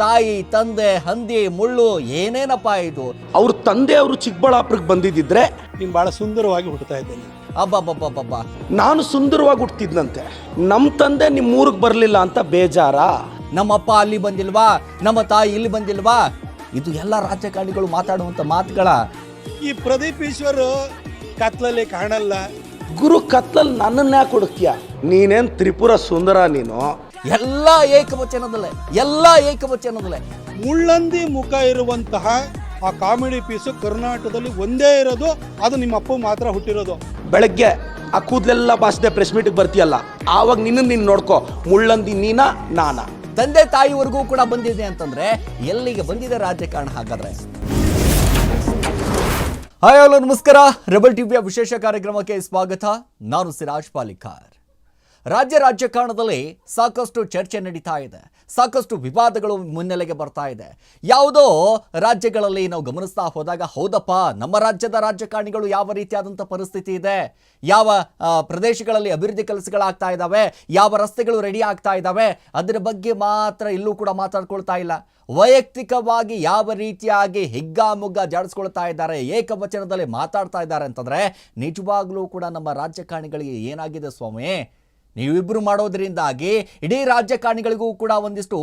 ತಾಯಿ ತಂದೆ ಹಂದಿ ಮುಳ್ಳು ಏನೇನಪ್ಪ ಇದು? ಅವ್ರ ತಂದೆ ಅವರು ಚಿಕ್ಕಬಳ್ಳಾಪುರಕ್ಕೆ ಬಂದಿದ್ದಿದ್ರೆ ನೀನು ಭಾಳ ಸುಂದರವಾಗಿ ಹುಟ್ಟುತ್ತಾ ಇದ್ದೇನೆ ಅಬ್ಬಬ್ಬಬ್ಬಬ್ಬ ನಾನು ಸುಂದರವಾಗಿ ಹುಟ್ಟಿದ್ನಂತೆ ನಮ್ಮ ತಂದೆ ನಿಮ್ಮ ಊರಿಗೆ ಬರಲಿಲ್ಲ ಅಂತ ಬೇಜಾರಾ? ನಮ್ಮಪ್ಪ ಅಲ್ಲಿ ಬಂದಿಲ್ವಾ? ನಮ್ಮ ತಾಯಿ ಇಲ್ಲಿ ಬಂದಿಲ್ವಾ? ಇದು ಎಲ್ಲ ರಾಜಕಾರಣಿಗಳು ಮಾತಾಡುವಂತ ಮಾತುಗಳ. ಈ ಪ್ರದೀಪ್ ಈಶ್ವರ್ ಕತ್ಲಲ್ಲಿ ಕಾಣಲ್ಲ. ಗುರು ಕತ್ಲಲ್ಲಿ ನನ್ನನ್ನ ಯಾಕೆ ಹುಡುಕ್ತೀಯ? ನೀನೇನ್ ತ್ರಿಪುರ ಸುಂದರ ನೀನು? ಎಲ್ಲ ಏಕವಚನದಲ್ಲೇ ಎಲ್ಲ ಏಕವಚನದಲ್ಲೇ. ಮುಳ್ಳಂದಿ ಮುಖ ಇರುವಂತಹ ಆ ಕಾಮಿಡಿ ಪೀಸು ಕರ್ನಾಟಕದಲ್ಲಿ ಒಂದೇ ಇರೋದು ಅದು ನಿಮ್ಮ ಅಪ್ಪ ಮಾತ್ರ ಹುಟ್ಟಿರೋದು. ಬೆಳಗ್ಗೆ ಆ ಕೂದಲೆಲ್ಲ ಬಾಸದೆ ಪ್ರೆಸ್ ಮೀಟಿಗೆ ಬರ್ತೀಯಲ್ಲ ಆವಾಗ ನಿನ್ನ ನೀನು ನೋಡ್ಕೋ ಮುಳ್ಳಂದಿ ನೀನಾ ನಾನಾ. ತಂದೆ ತಾಯಿವರೆಗೂ ಕೂಡ ಬಂದಿದೆ ಅಂತಂದ್ರೆ ಎಲ್ಲಿಗೆ ಬಂದಿದೆ ರಾಜಕಾರಣ ಹಾಗಾದ್ರೆ? ಹಾಯ್ ಹಲೋ ನಮಸ್ಕಾರ. ರೆಬಲ್ ಟಿವಿಯ ವಿಶೇಷ ಕಾರ್ಯಕ್ರಮಕ್ಕೆ ಸ್ವಾಗತ. ನಾನು ಸಿರಾಜ್ ಪಾಲಿಕಾರ್ ರಾಜ್ಯ ರಾಜಕಾರಣದಲ್ಲಿ ಸಾಕಷ್ಟು ಚರ್ಚೆ ನಡೀತಾ ಇದೆ. ಸಾಕಷ್ಟು ವಿವಾದಗಳು ಮುನ್ನೆಲೆಗೆ ಬರ್ತಾ ಇದೆ. ಯಾವುದೋ ರಾಜ್ಯಗಳಲ್ಲಿ ನಾವು ಗಮನಿಸ್ತಾ ಹೋದಾಗ, ಹೌದಪ್ಪ, ನಮ್ಮ ರಾಜ್ಯದ ರಾಜಕಾರಣಿಗಳು ಯಾವ ರೀತಿಯಾದಂಥ ಪರಿಸ್ಥಿತಿ ಇದೆ? ಯಾವ ಪ್ರದೇಶಗಳಲ್ಲಿ ಅಭಿವೃದ್ಧಿ ಕೆಲಸಗಳಾಗ್ತಾ ಇದ್ದಾವೆ ಯಾವ ರಸ್ತೆಗಳು ರೆಡಿ ಆಗ್ತಾ ಇದ್ದಾವೆ ಅದರ ಬಗ್ಗೆ ಮಾತ್ರ ಇಲ್ಲೂ ಕೂಡ ಮಾತಾಡ್ಕೊಳ್ತಾ ಇಲ್ಲ. ವೈಯಕ್ತಿಕವಾಗಿ ಯಾವ ರೀತಿಯಾಗಿ ಹಿಗ್ಗಾಮುಗ್ಗ ಜಾಡಿಸ್ಕೊಳ್ತಾ ಇದ್ದಾರೆ, ಏಕವಚನದಲ್ಲಿ ಮಾತಾಡ್ತಾ ಇದ್ದಾರೆ ಅಂತಂದರೆ, ನಿಜವಾಗ್ಲೂ ಕೂಡ ನಮ್ಮ ರಾಜಕಾರಣಿಗಳಿಗೆ ಏನಾಗಿದೆ ಸ್ವಾಮಿ? ನೀವಿಬ್ಬರು ಮಾಡೋದರಿಂದಾಗಿ ಇಡೀ ರಾಜಕಾರಣಿಗಳಿಗೂ ಕೂಡ ಒಂದಿಷ್ಟು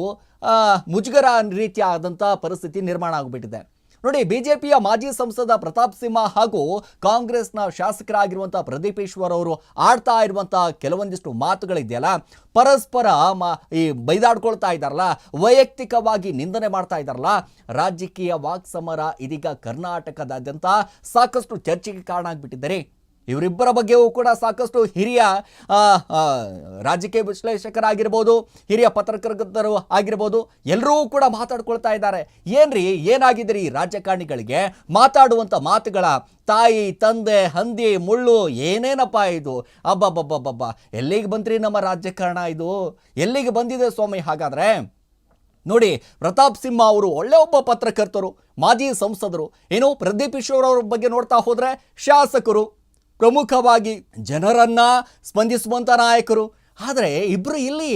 ಮುಜುಗರ ರೀತಿಯಾದಂಥ ಪರಿಸ್ಥಿತಿ ನಿರ್ಮಾಣ ಆಗಿಬಿಟ್ಟಿದೆ. ನೋಡಿ, ಬಿಜೆಪಿಯ ಮಾಜಿ ಸಂಸದ ಪ್ರತಾಪ್ ಸಿಂಹ ಹಾಗೂ ಕಾಂಗ್ರೆಸ್ನ ಶಾಸಕರಾಗಿರುವಂಥ ಪ್ರದೀಪ್ ಈಶ್ವರ್ ಅವರು ಆಡ್ತಾ ಇರುವಂಥ ಕೆಲವೊಂದಿಷ್ಟು ಮಾತುಗಳಿದೆಯಲ್ಲ, ಪರಸ್ಪರ ಮ, ಈ ಬೈದಾಡ್ಕೊಳ್ತಾ ಇದ್ದಾರಲ್ಲ, ವೈಯಕ್ತಿಕವಾಗಿ ನಿಂದನೆ ಮಾಡ್ತಾ ಇದ್ದಾರಲ್ಲ, ರಾಜಕೀಯ ವಾಕ್ಸಮರ ಇದೀಗ ಕರ್ನಾಟಕದಾದ್ಯಂತ ಸಾಕಷ್ಟು ಚರ್ಚೆಗೆ ಕಾರಣ ಆಗಿಬಿಟ್ಟಿದ್ದಾರೆ. ಇವರಿಬ್ಬರ ಬಗ್ಗೆಯೂ ಕೂಡ ಸಾಕಷ್ಟು ಹಿರಿಯ ರಾಜಕೀಯ ವಿಶ್ಲೇಷಕರಾಗಿರ್ಬೋದು, ಹಿರಿಯ ಪತ್ರಕರ್ತರು ಆಗಿರ್ಬೋದು ಎಲ್ಲರೂ ಕೂಡ ಮಾತಾಡ್ಕೊಳ್ತಾ ಇದ್ದಾರೆ. ಏನ್ರಿ ಏನಾಗಿದ್ರಿ ಈ ರಾಜಕಾರಣಿಗಳಿಗೆ ಮಾತಾಡುವಂಥ ಮಾತುಗಳ, ತಾಯಿ, ತಂದೆ, ಹಂದಿ, ಮುಳ್ಳು, ಏನೇನಪ್ಪ ಇದು? ಅಬ್ಬಬ್ಬಬ್ಬಬ್ಬ, ಎಲ್ಲಿಗೆ ಬಂದ್ರಿ ನಮ್ಮ ರಾಜಕಾರಣ ಇದು? ಎಲ್ಲಿಗೆ ಬಂದಿದೆ ಸ್ವಾಮಿ ಹಾಗಾದರೆ? ನೋಡಿ, ಪ್ರತಾಪ್ ಸಿಂಹ ಅವರು ಒಳ್ಳೆ ಒಬ್ಬ ಪತ್ರಕರ್ತರು, ಮಾಜಿ ಸಂಸದರು. ಏನು ಪ್ರದೀಪ್ ಈಶ್ವರ್ ಅವ್ರ ಬಗ್ಗೆ ನೋಡ್ತಾ ಹೋದರೆ ಶಾಸಕರು ಪ್ರಮುಖವಾಗಿ ಜನರನ್ನು ಸ್ಪಂದಿಸುವಂಥ ನಾಯಕರು. ಆದರೆ ಇಬ್ಬರು ಇಲ್ಲಿ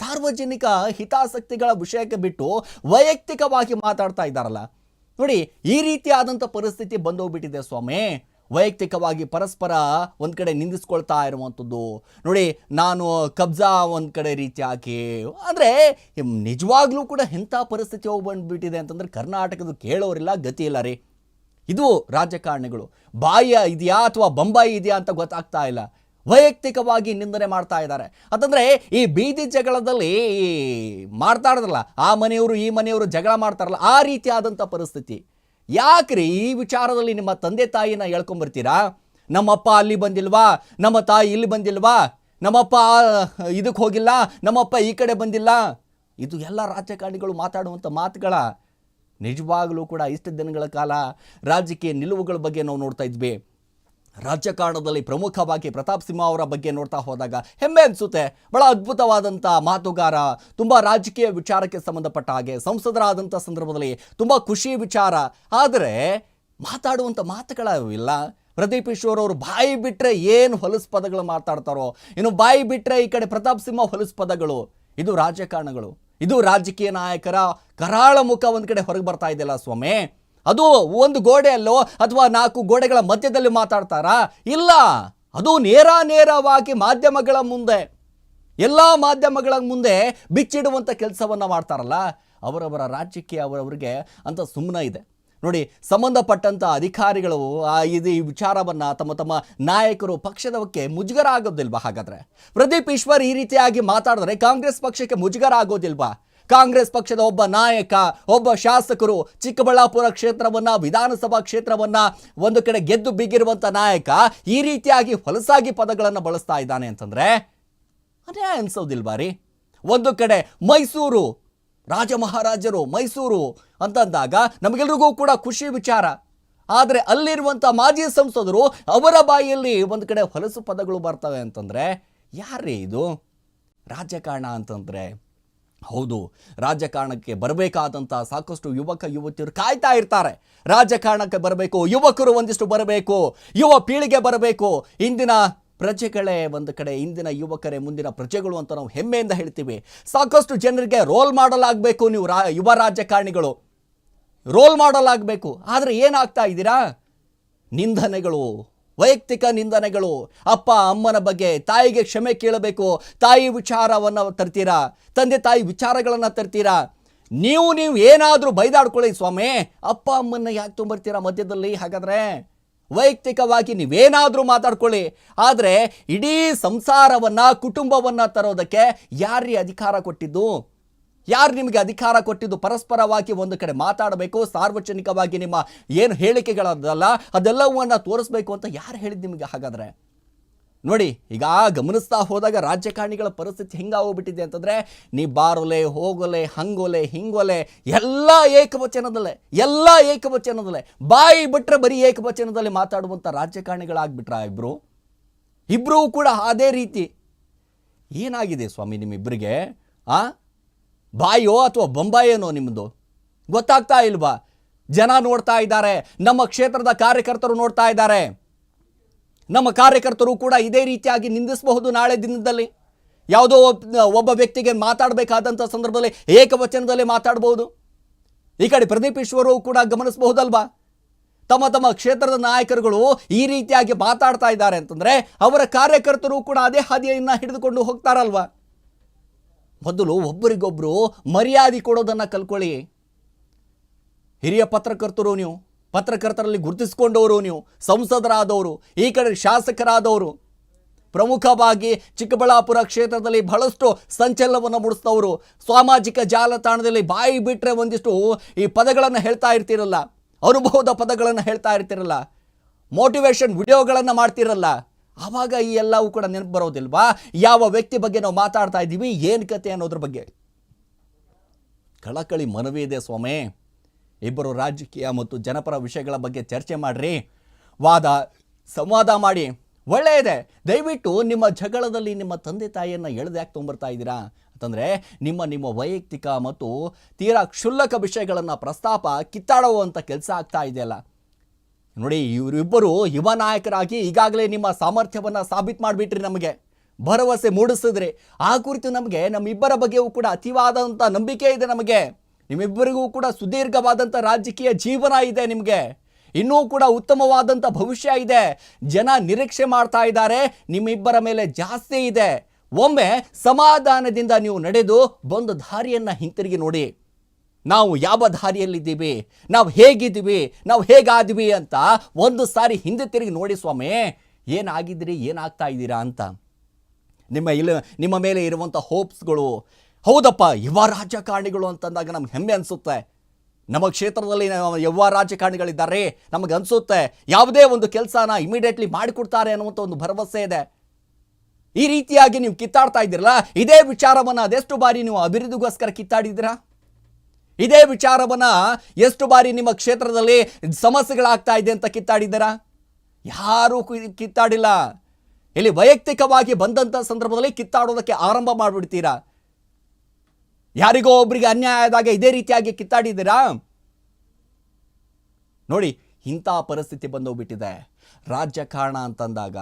ಸಾರ್ವಜನಿಕ ಹಿತಾಸಕ್ತಿಗಳ ವಿಷಯಕ್ಕೆ ಬಿಟ್ಟು ವೈಯಕ್ತಿಕವಾಗಿ ಮಾತಾಡ್ತಾ ಇದ್ದಾರಲ್ಲ. ನೋಡಿ, ಈ ರೀತಿಯಾದಂಥ ಪರಿಸ್ಥಿತಿ ಬಂದೋಗ್ಬಿಟ್ಟಿದೆ ಸ್ವಾಮಿ. ವೈಯಕ್ತಿಕವಾಗಿ ಪರಸ್ಪರ ಒಂದು ಕಡೆ ನಿಂದಿಸ್ಕೊಳ್ತಾ ಇರುವಂಥದ್ದು ನೋಡಿ, ನಾನು ಕಬ್ಜಾ ಒಂದು ಕಡೆ ರೀತಿಯಾಗಿ ಅಂದರೆ ನಿಜವಾಗ್ಲೂ ಕೂಡ ಇಂಥ ಪರಿಸ್ಥಿತಿ ಹೋಗಿ ಬಂದುಬಿಟ್ಟಿದೆ ಅಂತಂದರೆ ಕರ್ನಾಟಕದ ಕೇಳೋರಿಲ್ಲ, ಗತಿ ಇಲ್ಲ ರೀ. ಇದು ರಾಜಕಾರಣಿಗಳು. ಬಾಯಿಯ ಇದೆಯಾ ಅಥವಾ ಬೊಂಬಾಯಿ ಇದೆಯಾ ಅಂತ ಗೊತ್ತಾಗ್ತಾ ಇಲ್ಲ. ವೈಯಕ್ತಿಕವಾಗಿ ನಿಂದನೆ ಮಾಡ್ತಾ ಇದ್ದಾರೆ. ಅಂತಂದರೆ ಈ ಬೀದಿ ಜಗಳದಲ್ಲಿ ಈ ಆ ಮನೆಯವರು ಈ ಮನೆಯವರು ಜಗಳ ಮಾಡ್ತಾರಲ್ಲ, ಆ ರೀತಿಯಾದಂಥ ಪರಿಸ್ಥಿತಿ. ಯಾಕ್ರಿ ಈ ವಿಚಾರದಲ್ಲಿ ನಿಮ್ಮ ತಂದೆ ತಾಯಿನ ಹೇಳ್ಕೊಂಬರ್ತೀರಾ ನಮ್ಮಪ್ಪ ಅಲ್ಲಿ ಬಂದಿಲ್ವಾ? ನಮ್ಮ ತಾಯಿ ಇಲ್ಲಿ ಬಂದಿಲ್ವಾ? ನಮ್ಮಪ್ಪ ಇದಕ್ಕೆ ಹೋಗಿಲ್ಲ? ನಮ್ಮಪ್ಪ ಈ ಕಡೆ ಬಂದಿಲ್ಲ? ಇದು ಎಲ್ಲ ರಾಜಕಾರಣಿಗಳು ಮಾತಾಡುವಂಥ ಮಾತುಗಳ ನಿಜವಾಗಲೂ ಕೂಡ ಇಷ್ಟು ದಿನಗಳ ಕಾಲ ರಾಜಕೀಯ ನಿಲುವುಗಳ ಬಗ್ಗೆ ನಾವು ನೋಡ್ತಾ ಇದ್ವಿ. ರಾಜಕಾರಣದಲ್ಲಿ ಪ್ರಮುಖವಾಗಿ ಪ್ರತಾಪ್ ಸಿಂಹ ಅವರ ಬಗ್ಗೆ ನೋಡ್ತಾ ಹೋದಾಗ ಹೆಮ್ಮೆ ಅನಿಸುತ್ತೆ. ಬಹಳ ಅದ್ಭುತವಾದಂಥ ಮಾತುಗಾರ, ತುಂಬ ರಾಜಕೀಯ ವಿಚಾರಕ್ಕೆ ಸಂಬಂಧಪಟ್ಟ ಹಾಗೆ ಸಂಸದರಾದಂಥ ಸಂದರ್ಭದಲ್ಲಿ ತುಂಬ ಖುಷಿ ವಿಚಾರ. ಆದರೆ ಮಾತಾಡುವಂಥ ಮಾತುಗಳಿಲ್ಲ ಪ್ರದೀಪ್ ಈಶ್ವರ್ ಅವರು ಬಾಯಿ ಬಿಟ್ಟರೆ ಏನು ಹೊಲಸು ಪದಗಳು ಮಾತಾಡ್ತಾರೋ, ಇನ್ನು ಬಾಯಿ ಬಿಟ್ಟರೆ ಈ ಕಡೆ ಪ್ರತಾಪ್ ಸಿಂಹ ಹೊಲಸು ಪದಗಳು. ಇದು ರಾಜಕಾರಣಗಳು. ಇದು ರಾಜಕೀಯ ನಾಯಕರ ಕರಾಳ ಮುಖ ಒಂದು ಕಡೆ ಹೊರಗೆ ಬರ್ತಾ ಇದೆಯಲ್ಲ ಸ್ವಾಮಿ? ಅದು ಒಂದು ಗೋಡೆಯಲ್ಲೋ ಅಥವಾ ನಾಲ್ಕು ಗೋಡೆಗಳ ಮಧ್ಯದಲ್ಲಿ ಮಾತಾಡ್ತಾರಾ? ಇಲ್ಲ. ಅದು ನೇರ ನೇರವಾಗಿ ಮಾಧ್ಯಮಗಳ ಮುಂದೆ, ಎಲ್ಲ ಮಾಧ್ಯಮಗಳ ಮುಂದೆ ಬಿಚ್ಚಿಡುವಂಥ ಕೆಲಸವನ್ನು ಮಾಡ್ತಾರಲ್ಲ, ಅವರವರ ರಾಜಕೀಯ ಅವರವರಿಗೆ ಅಂತ ಸುಮ್ಮನೆ ಇದೆ. ನೋಡಿ ಸಂಬಂಧಪಟ್ಟಂಥ ಅಧಿಕಾರಿಗಳು ಇದು ಈ ವಿಚಾರವನ್ನು ತಮ್ಮ ತಮ್ಮ ನಾಯಕರು ಪಕ್ಷದಕ್ಕೆ ಮುಜುಗರ ಆಗೋದಿಲ್ವಾ ಹಾಗಾದರೆ? ಪ್ರದೀಪ್ ಈಶ್ವರ್ ಈ ರೀತಿಯಾಗಿ ಮಾತಾಡಿದ್ರೆ ಕಾಂಗ್ರೆಸ್ ಪಕ್ಷಕ್ಕೆ ಮುಜುಗರ ಆಗೋದಿಲ್ವಾ ಕಾಂಗ್ರೆಸ್ ಪಕ್ಷದ ಒಬ್ಬ ನಾಯಕ, ಒಬ್ಬ ಶಾಸಕರು ಚಿಕ್ಕಬಳ್ಳಾಪುರ ಕ್ಷೇತ್ರವನ್ನು, ವಿಧಾನಸಭಾ ಕ್ಷೇತ್ರವನ್ನು ಒಂದು ಕಡೆ ಗೆದ್ದು ಬಿಗಿರುವಂಥ ನಾಯಕ ಈ ರೀತಿಯಾಗಿ ಹೊಲಸಾಗಿ ಪದಗಳನ್ನು ಬಳಸ್ತಾ ಇದ್ದಾನೆ ಅಂತಂದರೆ ಅನ್ಯಾಯ ಅನಿಸೋದಿಲ್ವಾ ರೀ? ಒಂದು ಕಡೆ ಮೈಸೂರು ರಾಜ ಮಹಾರಾಜರು ಮೈಸೂರು ಅಂತಂದಾಗ ನಮಗೆಲ್ರಿಗೂ ಕೂಡ ಖುಷಿ ವಿಚಾರ. ಆದರೆ ಅಲ್ಲಿರುವಂಥ ಮಾಜಿ ಸಂಸದರು ಅವರ ಬಾಯಿಯಲ್ಲಿ ಒಂದು ಕಡೆ ಹೊಲಸು ಪದಗಳು ಬರ್ತವೆ ಅಂತಂದರೆ ಯಾರೇ ಇದು? ರಾಜಕಾರಣ ಅಂತಂದರೆ, ಹೌದು, ರಾಜಕಾರಣಕ್ಕೆ ಬರಬೇಕಾದಂಥ ಸಾಕಷ್ಟು ಯುವಕ ಯುವತಿಯರು ಕಾಯ್ತಾ ಇರ್ತಾರೆ. ರಾಜಕಾರಣಕ್ಕೆ ಬರಬೇಕು, ಯುವಕರು ಒಂದಿಷ್ಟು ಬರಬೇಕು, ಯುವ ಪೀಳಿಗೆ ಬರಬೇಕು. ಇಂದಿನ ಪ್ರಜೆಗಳೇ ಒಂದು ಕಡೆ, ಇಂದಿನ ಯುವಕರೇ, ಮುಂದಿನ ಪ್ರಜೆಗಳು ಅಂತ ನಾವು ಹೆಮ್ಮೆಯಿಂದ ಹೇಳ್ತೀವಿ. ಸಾಕಷ್ಟು ಜನರಿಗೆ ರೋಲ್ ಮಾಡಲ್ ಆಗಬೇಕು ನೀವು ರಾ, ಯುವ ರಾಜಕಾರಣಿಗಳು. ರೋಲ್ ಮಾಡಲ್ ಆಗಬೇಕು ಆದರೆ ಏನಾಗ್ತಾ ಇದ್ದೀರಾ? ನಿಂದನೆಗಳು, ವೈಯಕ್ತಿಕ ನಿಂದನೆಗಳು. ಅಪ್ಪ, ಅಮ್ಮನ ಬಗ್ಗೆ ತಾಯಿಗೆ ಕ್ಷಮೆ ಕೇಳಬೇಕು. ತಾಯಿ ವಿಚಾರವನ್ನು ತರ್ತೀರಾ? ತಂದೆ, ತಾಯಿ ವಿಚಾರಗಳನ್ನು ತರ್ತೀರಾ? ನೀವು ನೀವು ಏನಾದರೂ ಬೈದಾಡ್ಕೊಳ್ಳಿ ಸ್ವಾಮಿ. ಅಪ್ಪ, ಅಮ್ಮನ್ನ ಯಾಕೆ ತುಂಬರ್ತೀರಾ ಮಧ್ಯದಲ್ಲಿ? ಹಾಗಾದ್ರೆ ವೈಯಕ್ತಿಕವಾಗಿ ನೀವೇನಾದರೂ ಮಾತಾಡ್ಕೊಳ್ಳಿ. ಆದರೆ ಇಡೀ ಸಂಸಾರವನ್ನು, ಕುಟುಂಬವನ್ನು ತರೋದಕ್ಕೆ ಯಾರೇ ಅಧಿಕಾರ ಕೊಟ್ಟಿದ್ದು? ಯಾರು ನಿಮಗೆ ಅಧಿಕಾರ ಕೊಟ್ಟಿದ್ದು? ಪರಸ್ಪರವಾಗಿ ಒಂದು ಕಡೆ ಮಾತಾಡಬೇಕು, ಸಾರ್ವಜನಿಕವಾಗಿ ನಿಮ್ಮ ಏನು ಹೇಳಿಕೆಗಳದಲ್ಲ, ಅದೆಲ್ಲವನ್ನ ತೋರಿಸ್ಬೇಕು ಅಂತ ಯಾರು ಹೇಳಿದ್ದು ನಿಮಗೆ ಹಾಗಾದರೆ? ನೋಡಿ, ಈಗ ಗಮನಿಸ್ತಾ ಹೋದಾಗ ರಾಜಕಾರಣಿಗಳ ಪರಿಸ್ಥಿತಿ ಹೆಂಗಾಗೋಗ್ಬಿಟ್ಟಿದೆ ಅಂತಂದರೆ, ನೀ ಬಾರೊಲೆ, ಹೋಗೊಲೆ, ಹಂಗೊಲೆ, ಹಿಂಗೊಲೆ, ಎಲ್ಲ ಏಕವಚನದಲ್ಲೇ ಎಲ್ಲ ಏಕವಚನದಲ್ಲೇ, ಬಾಯಿ ಬಿಟ್ಟರೆ ಬರೀ ಏಕವಚನದಲ್ಲಿ ಮಾತಾಡುವಂಥ ರಾಜಕಾರಣಿಗಳಾಗ್ಬಿಟ್ರ ಇಬ್ಬರು ಇಬ್ಬರೂ ಕೂಡ ಅದೇ ರೀತಿ. ಏನಾಗಿದೆ ಸ್ವಾಮಿ ನಿಮ್ಮಿಬ್ಬರಿಗೆ ಆ? ಬಾಯೋ ಅಥವಾ ಬೊಂಬಾಯೇನೋ ನಿಮ್ಮದು ಗೊತ್ತಾಗ್ತಾ ಇಲ್ವಾ? ಜನ ನೋಡ್ತಾ ಇದ್ದಾರೆ, ನಮ್ಮ ಕ್ಷೇತ್ರದ ಕಾರ್ಯಕರ್ತರು ನೋಡ್ತಾ ಇದ್ದಾರೆ. ನಮ್ಮ ಕಾರ್ಯಕರ್ತರು ಕೂಡ ಇದೇ ರೀತಿಯಾಗಿ ನಿಂದಿಸಬಹುದು ನಾಳೆ ದಿನದಲ್ಲಿ. ಯಾವುದೋ ಒಬ್ಬ- ವ್ಯಕ್ತಿಗೆ ಮಾತಾಡಬೇಕಾದಂಥ ಸಂದರ್ಭದಲ್ಲಿ ಏಕವಚನದಲ್ಲಿ ಮಾತಾಡಬಹುದು ಈ ಕಡೆ ಪ್ರದೀಪ್ ಈಶ್ವರು ಕೂಡ ಗಮನಿಸಬಹುದಲ್ವಾ? ತಮ್ಮ ತಮ್ಮ ಕ್ಷೇತ್ರದ ನಾಯಕರುಗಳು ಈ ರೀತಿಯಾಗಿ ಮಾತಾಡ್ತಾ ಇದ್ದಾರೆ ಅಂತಂದರೆ ಅವರ ಕಾರ್ಯಕರ್ತರು ಕೂಡ ಅದೇ ಹಾದಿಯನ್ನು ಹಿಡಿದುಕೊಂಡು ಹೋಗ್ತಾರಲ್ವಾ? ಮೊದಲು ಒಬ್ಬರಿಗೊಬ್ಬರು ಮರ್ಯಾದೆ ಕೊಡೋದನ್ನು ಕಲ್ಕೊಳ್ಳಿ. ಹಿರಿಯ ಪತ್ರಕರ್ತರು ನೀವು. ಪತ್ರಕರ್ತರಲ್ಲಿ ಗುರುತಿಸಿಕೊಂಡವರು ನೀವು, ಸಂಸದರಾದವರು, ಈ ಕಡೆ ಶಾಸಕರಾದವರು, ಪ್ರಮುಖವಾಗಿ ಚಿಕ್ಕಬಳ್ಳಾಪುರ ಕ್ಷೇತ್ರದಲ್ಲಿ ಬಹಳಷ್ಟು ಸಂಚಲನವನ್ನು ಮೂಡಿಸಿದವರು, ಸಾಮಾಜಿಕ ಜಾಲತಾಣದಲ್ಲಿ ಬಾಯಿ ಬಿಟ್ಟರೆ ಒಂದಿಷ್ಟು ಈ ಪದಗಳನ್ನು ಹೇಳ್ತಾ ಇರ್ತಿರಲ್ಲ, ಅನುಭವದ ಪದಗಳನ್ನು ಹೇಳ್ತಾ ಇರ್ತಿರಲ್ಲ ಮೋಟಿವೇಶನ್ ವಿಡಿಯೋಗಳನ್ನು ಮಾಡ್ತಿರಲ್ಲ, ಆವಾಗ ಈ ಎಲ್ಲವೂ ಕೂಡ ನೆನಪು ಬರೋದಿಲ್ವಾ? ಯಾವ ವ್ಯಕ್ತಿ ಬಗ್ಗೆ ನಾವು ಮಾತಾಡ್ತಾ ಇದ್ದೀವಿ, ಏನು ಕತೆ ಅನ್ನೋದ್ರ ಬಗ್ಗೆ. ಕಳಕಳಿ ಮನವಿ ಇದೆ ಸ್ವಾಮಿ. ಇಬ್ಬರು ರಾಜಕೀಯ ಮತ್ತು ಜನಪರ ವಿಷಯಗಳ ಬಗ್ಗೆ ಚರ್ಚೆ ಮಾಡಿರಿ. ವಾದ, ಸಂವಾದ ಮಾಡಿ. ಒಳ್ಳೆಯದೇ. ದಯವಿಟ್ಟು ನಿಮ್ಮ ಜಗಳದಲ್ಲಿ ನಿಮ್ಮ ತಂದೆ ತಾಯಿಯನ್ನು ಎಳೆದು ಯಾಕೆ ತೊಂಬರ್ತಾ ಇದ್ದೀರಾ? ಅಂತಂದರೆ ನಿಮ್ಮ ನಿಮ್ಮ ವೈಯಕ್ತಿಕ ಮತ್ತು ತೀರಾ ಕ್ಷುಲ್ಲಕ ವಿಷಯಗಳನ್ನು ಪ್ರಸ್ತಾಪ ಕಿತ್ತಾಡುವಂಥ ಕೆಲಸ ಆಗ್ತಾ ಇದೆಯಲ್ಲ ನೋಡಿ, ಇವರಿಬ್ಬರು ಯುವ ನಾಯಕರಾಗಿ ಈಗಾಗಲೇ ನಿಮ್ಮ ಸಾಮರ್ಥ್ಯವನ್ನು ಸಾಬೀತು ಮಾಡಿಬಿಟ್ರಿ ನಮಗೆ. ಭರವಸೆ ಮೂಡಿಸಿದ್ರಿ. ಆ ಕುರಿತು ನಮಗೆ ನಮ್ಮಿಬ್ಬರ ಬಗ್ಗೆಯೂ ಕೂಡ ಅತಿವಾದಂಥ ನಂಬಿಕೆ ಇದೆ ನಮಗೆ. ನಿಮ್ಮಿಬ್ಬರಿಗೂ ಕೂಡ ಸುದೀರ್ಘವಾದಂಥ ರಾಜಕೀಯ ಜೀವನ ಇದೆ ನಿಮಗೆ. ಇನ್ನೂ ಕೂಡ ಉತ್ತಮವಾದಂಥ ಭವಿಷ್ಯ ಇದೆ. ಜನ ನಿರೀಕ್ಷೆ ಮಾಡ್ತಾ ಇದ್ದಾರೆ. ನಿಮ್ಮಿಬ್ಬರ ಮೇಲೆ ಜಾಸ್ತಿ ಇದೆ. ಒಮ್ಮೆ ಸಮಾಧಾನದಿಂದ ನೀವು ನಡೆದು ಬಂದು ದಾರಿಯನ್ನು ಹಿಂತಿರುಗಿ ನೋಡಿ. ನಾವು ಯಾವ ದಾರಿಯಲ್ಲಿದ್ದೀವಿ? ನಾವು ಹೇಗಿದ್ದೀವಿ? ನಾವು ಹೇಗಾದ್ವಿ ಅಂತ ಒಂದು ಸಾರಿ ಹಿಂದೆ ತಿರುಗಿ ನೋಡಿ ಸ್ವಾಮಿ ಏನಾಗಿದ್ದೀರಿ ಏನಾಗ್ತಾ ಇದ್ದೀರಾ ಅಂತ. ನಿಮ್ಮ ಇಲ್ಲ ನಿಮ್ಮ ಮೇಲೆ ಇರುವಂಥ ಹೋಪ್ಸ್ಗಳು ಹೌದಪ್ಪ ಯುವ ರಾಜಕಾರಣಿಗಳು ಅಂತಂದಾಗ ನಮ್ಗೆ ಹೆಮ್ಮೆ ಅನಿಸುತ್ತೆ. ನಮ್ಮ ಕ್ಷೇತ್ರದಲ್ಲಿ ಯುವ ರಾಜಕಾರಣಿಗಳಿದ್ದಾರೆ, ನಮಗೆ ಅನಿಸುತ್ತೆ, ಯಾವುದೇ ಒಂದು ಕೆಲಸನ ಇಮಿಡಿಯೇಟ್ಲಿ ಮಾಡಿಕೊಡ್ತಾರೆ ಅನ್ನುವಂಥ ಒಂದು ಭರವಸೆ ಇದೆ. ಈ ರೀತಿಯಾಗಿ ನೀವು ಕಿತ್ತಾಡ್ತಾ ಇದ್ದೀರಲ್ಲ, ಇದೇ ವಿಚಾರವನ್ನು ಅದೆಷ್ಟು ಬಾರಿ ನೀವು ಅಭಿವೃದ್ಧಿಗೋಸ್ಕರ ಕಿತ್ತಾಡಿದ್ದೀರಾ? ಇದೇ ವಿಚಾರವನ್ನ ಎಷ್ಟು ಬಾರಿ ನಿಮ್ಮ ಕ್ಷೇತ್ರದಲ್ಲಿ ಸಮಸ್ಯೆಗಳಾಗ್ತಾ ಇದೆ ಅಂತ ಕಿತ್ತಾಡಿದ್ದೀರಾ? ಯಾರೂ ಕಿತ್ತಾಡಿಲ್ಲ. ಇಲ್ಲಿ ವೈಯಕ್ತಿಕವಾಗಿ ಬಂದಂಥ ಸಂದರ್ಭದಲ್ಲಿ ಕಿತ್ತಾಡೋದಕ್ಕೆ ಆರಂಭ ಮಾಡಿಬಿಡ್ತೀರಾ? ಯಾರಿಗೋ ಒಬ್ಬರಿಗೆ ಅನ್ಯಾಯ ಆದಾಗ ಇದೇ ರೀತಿಯಾಗಿ ಕಿತ್ತಾಡಿದ್ದೀರಾ? ನೋಡಿ, ಇಂಥ ಪರಿಸ್ಥಿತಿ ಬಂದೋಗ್ಬಿಟ್ಟಿದೆ. ರಾಜಕಾರಣ ಅಂತಂದಾಗ,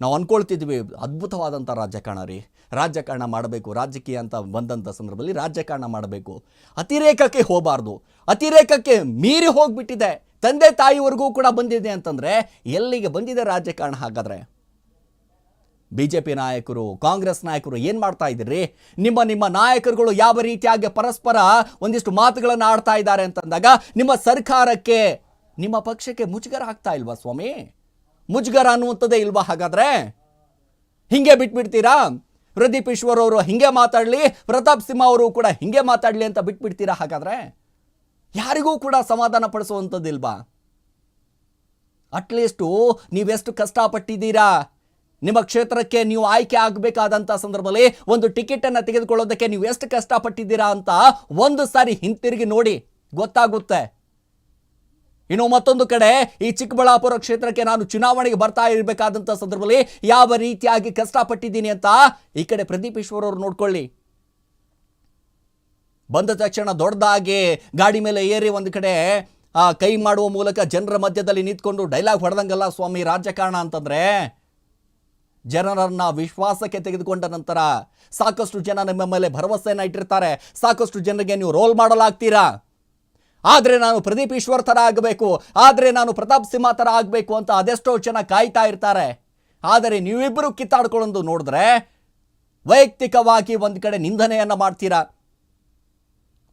ನಾವು ಅಂದ್ಕೊಳ್ತಿದ್ವಿ ಅದ್ಭುತವಾದಂಥ ರಾಜಕಾರಣ ರೀ. ರಾಜಕಾರಣ ಮಾಡಬೇಕು, ರಾಜಕೀಯ ಅಂತ ಬಂದಂಥ ಸಂದರ್ಭದಲ್ಲಿ ರಾಜಕಾರಣ ಮಾಡಬೇಕು. ಅತಿರೇಕಕ್ಕೆ ಹೋಗಬಾರ್ದು. ಅತಿರೇಕಕ್ಕೆ ಮೀರಿ ಹೋಗ್ಬಿಟ್ಟಿದೆ. ತಂದೆ ತಾಯಿವರೆಗೂ ಕೂಡ ಬಂದಿದೆ ಅಂತಂದರೆ, ಎಲ್ಲಿಗೆ ಬಂದಿದೆ ರಾಜಕಾರಣ ಹಾಗಾದರೆ? ಬಿ ಜೆ ಪಿ ನಾಯಕರು, ಕಾಂಗ್ರೆಸ್ ನಾಯಕರು ಏನು ಮಾಡ್ತಾ ಇದ್ದೀರಿ? ನಿಮ್ಮ ನಿಮ್ಮ ನಾಯಕರುಗಳು ಯಾವ ರೀತಿಯಾಗಿ ಪರಸ್ಪರ ಒಂದಿಷ್ಟು ಮಾತುಗಳನ್ನು ಆಡ್ತಾ ಇದ್ದಾರೆ ಅಂತಂದಾಗ ನಿಮ್ಮ ಸರ್ಕಾರಕ್ಕೆ, ನಿಮ್ಮ ಪಕ್ಷಕ್ಕೆ ಮುಜುಗರ ಆಗ್ತಾ ಇಲ್ವಾ ಸ್ವಾಮಿ? ಮುಜುಗರ ಅನ್ನುವಂಥದ್ದೇ ಇಲ್ವಾ ಹಾಗಾದರೆ? ಹಿಂಗೆ ಬಿಟ್ಬಿಡ್ತೀರಾ? ಪ್ರದೀಪ್ ಈಶ್ವರ್ ಅವರು ಹಿಂಗೆ ಮಾತಾಡಲಿ, ಪ್ರತಾಪ್ ಸಿಂಹ ಅವರು ಕೂಡ ಹಿಂಗೆ ಮಾತಾಡಲಿ ಅಂತ ಬಿಟ್ಬಿಡ್ತೀರಾ ಹಾಗಾದರೆ? ಯಾರಿಗೂ ಕೂಡ ಸಮಾಧಾನ ಪಡಿಸುವಂಥದ್ದಿಲ್ವಾ? ಅಟ್ಲೀಸ್ಟು ನೀವೆಷ್ಟು ಕಷ್ಟಪಟ್ಟಿದ್ದೀರಾ? ನಿಮ್ಮ ಕ್ಷೇತ್ರಕ್ಕೆ ನೀವು ಆಯ್ಕೆ ಆಗಬೇಕಾದಂಥ ಸಂದರ್ಭದಲ್ಲಿ ಒಂದು ಟಿಕೆಟನ್ನು ತೆಗೆದುಕೊಳ್ಳೋದಕ್ಕೆ ನೀವು ಎಷ್ಟು ಕಷ್ಟಪಟ್ಟಿದ್ದೀರಾ ಅಂತ ಒಂದು ಸಾರಿ ಹಿಂತಿರುಗಿ ನೋಡಿ. ಗೊತ್ತಾಗುತ್ತೆ. ಇನ್ನು ಮತ್ತೊಂದು ಕಡೆ ಈ ಚಿಕ್ಕಬಳ್ಳಾಪುರ ಕ್ಷೇತ್ರಕ್ಕೆ ನಾನು ಚುನಾವಣೆಗೆ ಬರ್ತಾ ಇರಬೇಕಾದಂಥ ಸಂದರ್ಭದಲ್ಲಿ ಯಾವ ರೀತಿಯಾಗಿ ಕಷ್ಟಪಟ್ಟಿದ್ದೀನಿ ಅಂತ ಈ ಕಡೆ ಪ್ರದೀಪ್ ಈಶ್ವರ್ ಅವರು ನೋಡ್ಕೊಳ್ಳಿ. ಬಂದ ತಕ್ಷಣ ದೊಡ್ಡದಾಗಿ ಗಾಡಿ ಮೇಲೆ ಏರಿ ಒಂದು ಕಡೆ ಕೈ ಮಾಡುವ ಮೂಲಕ ಜನರ ಮಧ್ಯದಲ್ಲಿ ನಿಂತ್ಕೊಂಡು ಡೈಲಾಗ್ ಹೊಡೆದಂಗಲ್ಲ ಸ್ವಾಮಿ ರಾಜಕಾರಣ ಅಂತಂದ್ರೆ. ಜನರನ್ನ ವಿಶ್ವಾಸಕ್ಕೆ ತೆಗೆದುಕೊಂಡ ನಂತರ ಸಾಕಷ್ಟು ಜನ ನಿಮ್ಮ ಮೇಲೆ ಭರವಸೆಯನ್ನು ಇಟ್ಟಿರ್ತಾರೆ. ಸಾಕಷ್ಟು ಜನರಿಗೆ ನೀವು ರೋಲ್ ಮಾಡಲಾಗ್ತೀರಾ? ಆದರೆ ನಾನು ಪ್ರದೀಪ್ ಈಶ್ವರ್ ಥರ ಆಗಬೇಕು. ಆದರೆ ನಾನು ಪ್ರತಾಪ್ ಸಿಂಹ ಥರ ಆಗಬೇಕು ಅಂತ ಅದೆಷ್ಟೋ ಜನ ಕಾಯ್ತಾ ಇರ್ತಾರೆ. ಆದರೆ ನೀವಿಬ್ಬರು ಕಿತ್ತಾಡ್ಕೊಳ್ಳೋದು ನೋಡಿದ್ರೆ ವೈಯಕ್ತಿಕವಾಗಿ ಒಂದು ಕಡೆ ನಿಂದನೆಯನ್ನು ಮಾಡ್ತೀರಾ?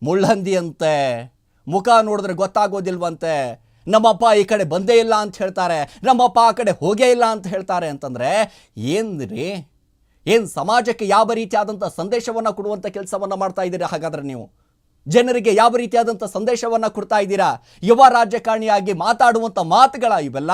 ಮುಳ್ಳಂದಿಯಂತೆ, ಮುಖ ನೋಡಿದ್ರೆ ಗೊತ್ತಾಗೋದಿಲ್ವಂತೆ ನಮ್ಮಪ್ಪ ಈ ಕಡೆ ಬಂದೇ ಇಲ್ಲ ಅಂತ ಹೇಳ್ತಾರೆ, ನಮ್ಮಪ್ಪ ಆ ಕಡೆ ಹೋಗೇ ಇಲ್ಲ ಅಂತ ಹೇಳ್ತಾರೆ ಅಂತಂದರೆ, ಏನ್ರಿ? ಏನು ಸಮಾಜಕ್ಕೆ ಯಾವ ರೀತಿಯಾದಂಥ ಸಂದೇಶವನ್ನು ಕೊಡುವಂಥ ಕೆಲಸವನ್ನು ಮಾಡ್ತಾ ಇದ್ದೀರಾ ಹಾಗಾದ್ರೆ ನೀವು? ಜನರಿಗೆ ಯಾವ ರೀತಿಯಾದಂಥ ಸಂದೇಶವನ್ನು ಕೊಡ್ತಾ ಇದ್ದೀರಾ? ಯುವ ರಾಜಕಾರಣಿಯಾಗಿ ಮಾತಾಡುವಂಥ ಮಾತುಗಳ ಇವೆಲ್ಲ?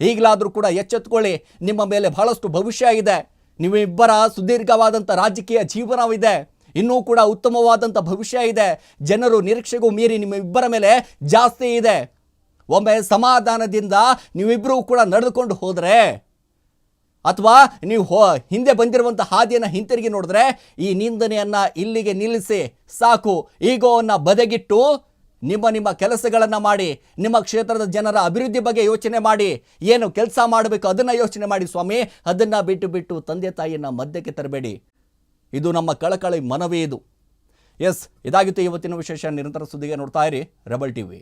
ಈಗಲಾದರೂ ಕೂಡ ಎಚ್ಚೆತ್ಕೊಳ್ಳಿ, ನಿಮ್ಮ ಮೇಲೆ ಬಹಳಷ್ಟು ಭವಿಷ್ಯ ಇದೆ. ನಿಮ್ಮಿಬ್ಬರ ಸುದೀರ್ಘವಾದಂಥ ರಾಜಕೀಯ ಜೀವನವಿದೆ. ಇನ್ನೂ ಕೂಡ ಉತ್ತಮವಾದಂಥ ಭವಿಷ್ಯ ಇದೆ. ಜನರು ನಿರೀಕ್ಷೆಗೂ ಮೀರಿ ನಿಮ್ಮ ಇಬ್ಬರ ಮೇಲೆ ಜಾಸ್ತಿ ಇದೆ. ಒಮ್ಮೆ ಸಮಾಧಾನದಿಂದ ನೀವಿಬ್ಬರೂ ಕೂಡ ನಡೆದುಕೊಂಡು ಹೋದರೆ ಅಥವಾ ನೀವು ಹೋ, ಹಿಂದೆ ಬಂದಿರುವಂಥ ಹಾದಿಯನ್ನು ಹಿಂತಿರುಗಿ ನೋಡಿದ್ರೆ ಈ ನಿಂದನೆಯನ್ನು ಇಲ್ಲಿಗೆ ನಿಲ್ಲಿಸಿ, ಸಾಕು. ಈಗೋವನ್ನು ಬದಗಿಟ್ಟು ನಿಮ್ಮ ನಿಮ್ಮ ಕೆಲಸಗಳನ್ನು ಮಾಡಿ, ನಿಮ್ಮ ಕ್ಷೇತ್ರದ ಜನರ ಅಭಿವೃದ್ಧಿ ಬಗ್ಗೆ ಯೋಚನೆ ಮಾಡಿ. ಏನು ಕೆಲಸ ಮಾಡಬೇಕು ಅದನ್ನು ಯೋಚನೆ ಮಾಡಿ ಸ್ವಾಮಿ. ಅದನ್ನು ಬಿಟ್ಟು ಬಿಟ್ಟು ತಂದೆ ತಾಯಿಯನ್ನು ಮಧ್ಯಕ್ಕೆ ತರಬೇಡಿ. ಇದು ನಮ್ಮ ಕಳಕಳಿ ಮನವಿ ಇದು ಎಸ್, ಇದಾಗಿತ್ತು ಇವತ್ತಿನ ವಿಶೇಷ ನಿರಂತರ ಸುದ್ದಿಗೆ ನೋಡ್ತಾ ಇರಿ, ರೆಬಲ್ ಟಿವಿ.